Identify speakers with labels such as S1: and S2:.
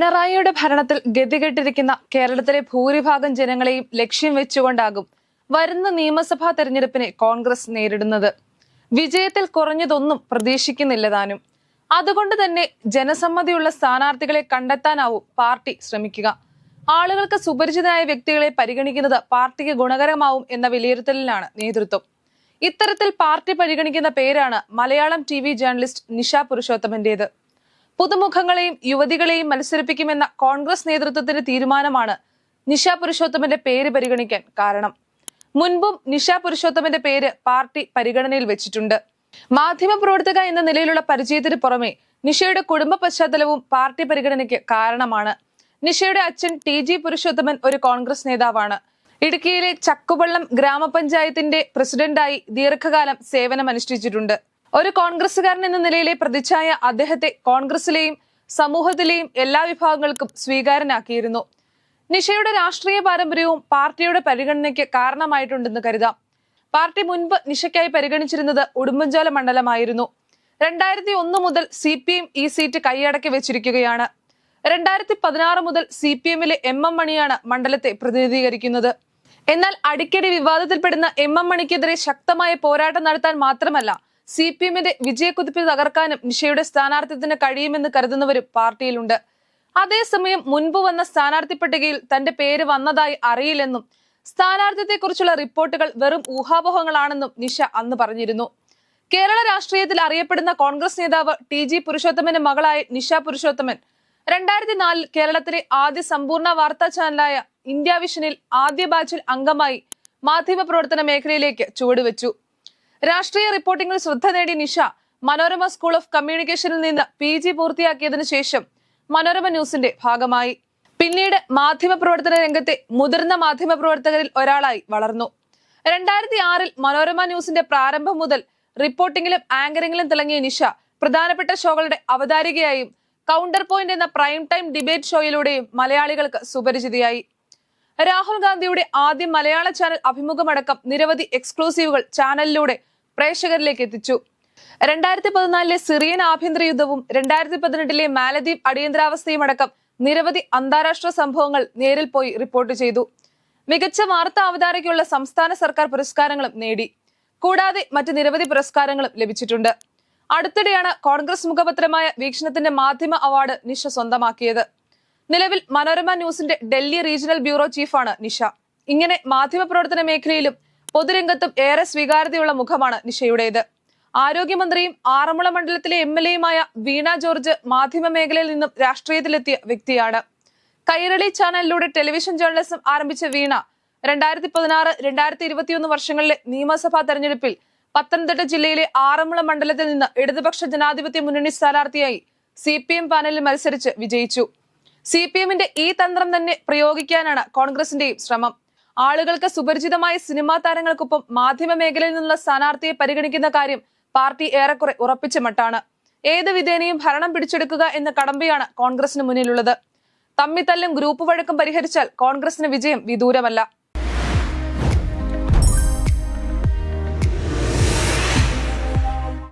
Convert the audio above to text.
S1: പിണറായിയുടെ ഭരണത്തിൽ ഗതികെട്ടിരിക്കുന്ന കേരളത്തിലെ ഭൂരിഭാഗം ജനങ്ങളെയും ലക്ഷ്യം വെച്ചുകൊണ്ടാകും വരുന്ന നിയമസഭാ തെരഞ്ഞെടുപ്പിനെ കോൺഗ്രസ് നേരിടുന്നത്. വിജയത്തിൽ കുറഞ്ഞതൊന്നും പ്രതീക്ഷിക്കുന്നില്ല താനും അതുകൊണ്ട് തന്നെ ജനസമ്മതിയുള്ള സ്ഥാനാർത്ഥികളെ കണ്ടെത്താനാവും പാർട്ടി ശ്രമിക്കുക. ആളുകൾക്ക് സുപരിചിതരായ വ്യക്തികളെ പരിഗണിക്കുന്നത് പാർട്ടിക്ക് ഗുണകരമാവും എന്ന വിലയിരുത്തലിലാണ് നേതൃത്വം. ഇത്തരത്തിൽ പാർട്ടി പരിഗണിക്കുന്ന പേരാണ് മലയാളം ടി ജേർണലിസ്റ്റ് നിഷ പുരുഷോത്തമന്റേത്. പുതുമുഖങ്ങളെയും യുവതികളെയും മത്സരിപ്പിക്കുമെന്ന കോൺഗ്രസ് നേതൃത്വത്തിന്റെ തീരുമാനമാണ് നിഷ പുരുഷോത്തമന്റെ പേര് പരിഗണിക്കാൻ കാരണം. മുൻപും നിഷ പുരുഷോത്തമന്റെ പേര് പാർട്ടി പരിഗണനയിൽ വെച്ചിട്ടുണ്ട്. മാധ്യമപ്രവർത്തക എന്ന നിലയിലുള്ള പരിചയത്തിന് പുറമെ നിഷയുടെ കുടുംബ പശ്ചാത്തലവും പാർട്ടി പരിഗണനയ്ക്ക് കാരണമാണ്. നിഷയുടെ അച്ഛൻ ടി ജി പുരുഷോത്തമൻ ഒരു കോൺഗ്രസ് നേതാവാണ്. ഇടുക്കിയിലെ ചക്കുവള്ളം ഗ്രാമപഞ്ചായത്തിന്റെ പ്രസിഡന്റായി ദീർഘകാലം സേവനമനുഷ്ഠിച്ചിട്ടുണ്ട്. ഒരു കോൺഗ്രസുകാരൻ എന്ന നിലയിലെ പ്രതിച്ഛായ അദ്ദേഹത്തെ കോൺഗ്രസിലെയും സമൂഹത്തിലെയും എല്ലാ വിഭാഗങ്ങൾക്കും സ്വീകാരനാക്കിയിരുന്നു. നിഷയുടെ രാഷ്ട്രീയ പാരമ്പര്യവും പാർട്ടിയുടെ പരിഗണനയ്ക്ക് കാരണമായിട്ടുണ്ടെന്ന് കരുതാം. പാർട്ടി മുൻപ് നിഷയ്ക്കായി പരിഗണിച്ചിരുന്നത് ഉടുമ്പൻചോല മണ്ഡലമായിരുന്നു. രണ്ടായിരത്തി ഒന്ന് മുതൽ സി പി എം ഈ സീറ്റ് കൈയടക്കി വെച്ചിരിക്കുകയാണ്. രണ്ടായിരത്തി പതിനാറ് മുതൽ സി പി എമ്മിലെ എം എം മണിയാണ് മണ്ഡലത്തെ പ്രതിനിധീകരിക്കുന്നത്. എന്നാൽ അടിക്കടി വിവാദത്തിൽപ്പെടുന്ന എം എം മണിക്കെതിരെ ശക്തമായ പോരാട്ടം നടത്താൻ മാത്രമല്ല സി പി എമ്മിന്റെ വിജയക്കുതിപ്പ് തകർക്കാനും നിഷയുടെ സ്ഥാനാർത്ഥിത്വത്തിന് കഴിയുമെന്ന് കരുതുന്നവരും പാർട്ടിയിലുണ്ട്. അതേസമയം മുൻപ് വന്ന സ്ഥാനാർത്ഥി പട്ടികയിൽ തന്റെ പേര് വന്നതായി അറിയില്ലെന്നും സ്ഥാനാർത്ഥിത്വത്തെക്കുറിച്ചുള്ള റിപ്പോർട്ടുകൾ വെറും ഊഹാപോഹങ്ങളാണെന്നും നിഷ അന്ന് പറഞ്ഞിരുന്നു. കേരള രാഷ്ട്രീയത്തിൽ അറിയപ്പെടുന്ന കോൺഗ്രസ് നേതാവ് ടി ജി പുരുഷോത്തമന്റെ മകളായ നിഷ പുരുഷോത്തമൻ രണ്ടായിരത്തി നാലിൽ കേരളത്തിലെ ആദ്യ സമ്പൂർണ വാർത്താ ചാനലായ ഇന്ത്യ വിഷനിൽ ആദ്യ ബാച്ചിൽ അംഗമായി മാധ്യമ പ്രവർത്തന മേഖലയിലേക്ക് ചുവടുവെച്ചു. രാഷ്ട്രീയ റിപ്പോർട്ടിംഗിൽ ശ്രദ്ധ നേടിയ നിഷ മനോരമ സ്കൂൾ ഓഫ് കമ്മ്യൂണിക്കേഷനിൽ നിന്ന് പി ജി പൂർത്തിയാക്കിയതിനു ശേഷം മനോരമ ന്യൂസിന്റെ ഭാഗമായി. പിന്നീട് മാധ്യമ പ്രവർത്തന രംഗത്തെ മുതിർന്ന മാധ്യമ പ്രവർത്തകരിൽ ഒരാളായി വളർന്നു. രണ്ടായിരത്തി ആറിൽ മനോരമ ന്യൂസിന്റെ പ്രാരംഭം മുതൽ റിപ്പോർട്ടിംഗിലും ആങ്കറിംഗിലും തിളങ്ങിയ നിഷ പ്രധാനപ്പെട്ട ഷോകളുടെ അവതാരികയായും കൗണ്ടർ പോയിന്റ് എന്ന പ്രൈം ടൈം ഡിബേറ്റ് ഷോയിലൂടെയും മലയാളികൾക്ക് സുപരിചിതയായി. രാഹുൽ ഗാന്ധിയുടെ ആദ്യ മലയാള ചാനൽ അഭിമുഖമടക്കം നിരവധി എക്സ്ക്ലൂസീവുകൾ ചാനലിലൂടെ പ്രേക്ഷകരിലേക്ക് എത്തിച്ചു. രണ്ടായിരത്തി പതിനാലിലെ സിറിയൻ ആഭ്യന്തര യുദ്ധവും രണ്ടായിരത്തി പതിനെട്ടിലെ മാലദ്വീപ് അടിയന്തരാവസ്ഥയും അടക്കം നിരവധി അന്താരാഷ്ട്ര സംഭവങ്ങൾ നേരിൽ പോയി റിപ്പോർട്ട് ചെയ്തു. മികച്ച വാർത്താ അവതാരകയ്ക്കുള്ള സംസ്ഥാന സർക്കാർ പുരസ്കാരങ്ങളും നേടി. കൂടാതെ മറ്റ് നിരവധി പുരസ്കാരങ്ങളും ലഭിച്ചിട്ടുണ്ട്. അടുത്തിടെയാണ് കോൺഗ്രസ് മുഖപത്രമായ വീക്ഷണത്തിന്റെ മാധ്യമ അവാർഡ് നിഷ സ്വന്തമാക്കിയത്. നിലവിൽ മനോരമ ന്യൂസിന്റെ ഡൽഹി റീജിയണൽ ബ്യൂറോ ചീഫാണ് നിഷ. ഇങ്ങനെ മാധ്യമ പ്രവർത്തന മേഖലയിലും പൊതുരംഗത്തും ഏറെ സ്വീകാര്യതയുള്ള മുഖമാണ് നിഷയുടേത്. ആരോഗ്യമന്ത്രിയും ആറന്മുള മണ്ഡലത്തിലെ എം എൽ എയുമായ വീണ ജോർജ് മാധ്യമ മേഖലയിൽ നിന്നും രാഷ്ട്രീയത്തിലെത്തിയ വ്യക്തിയാണ്. കൈരളി ചാനലിലൂടെ ടെലിവിഷൻ ജേർണലിസം ആരംഭിച്ച വീണ രണ്ടായിരത്തി പതിനാറ് രണ്ടായിരത്തി ഇരുപത്തിയൊന്ന് വർഷങ്ങളിലെ നിയമസഭാ തെരഞ്ഞെടുപ്പിൽ പത്തനംതിട്ട ജില്ലയിലെ ആറന്മുള മണ്ഡലത്തിൽ നിന്ന് ഇടതുപക്ഷ ജനാധിപത്യ മുന്നണി സ്ഥാനാർത്ഥിയായി സി പി എം പാനലിൽ മത്സരിച്ച് വിജയിച്ചു. സി പി എമ്മിന്റെ ഈ തന്ത്രം തന്നെ പ്രയോഗിക്കാനാണ് കോൺഗ്രസിന്റെയും ശ്രമം. ആളുകൾക്ക് സുപരിചിതമായ സിനിമാ താരങ്ങൾക്കൊപ്പം മാധ്യമ മേഖലയിൽ നിന്നുള്ള സ്ഥാനാർത്ഥിയെ പരിഗണിക്കുന്ന കാര്യം പാർട്ടി ഏറെക്കുറെ ഉറപ്പിച്ച മട്ടാണ്. ഏത് വിധേനയും ഭരണം പിടിച്ചെടുക്കുക എന്ന കടമ്പയാണ് കോൺഗ്രസിന് മുന്നിലുള്ളത്. തമ്മിത്തല്ലും ഗ്രൂപ്പ് വഴക്കം പരിഹരിച്ചാൽ കോൺഗ്രസിന് വിജയം വിദൂരമല്ല.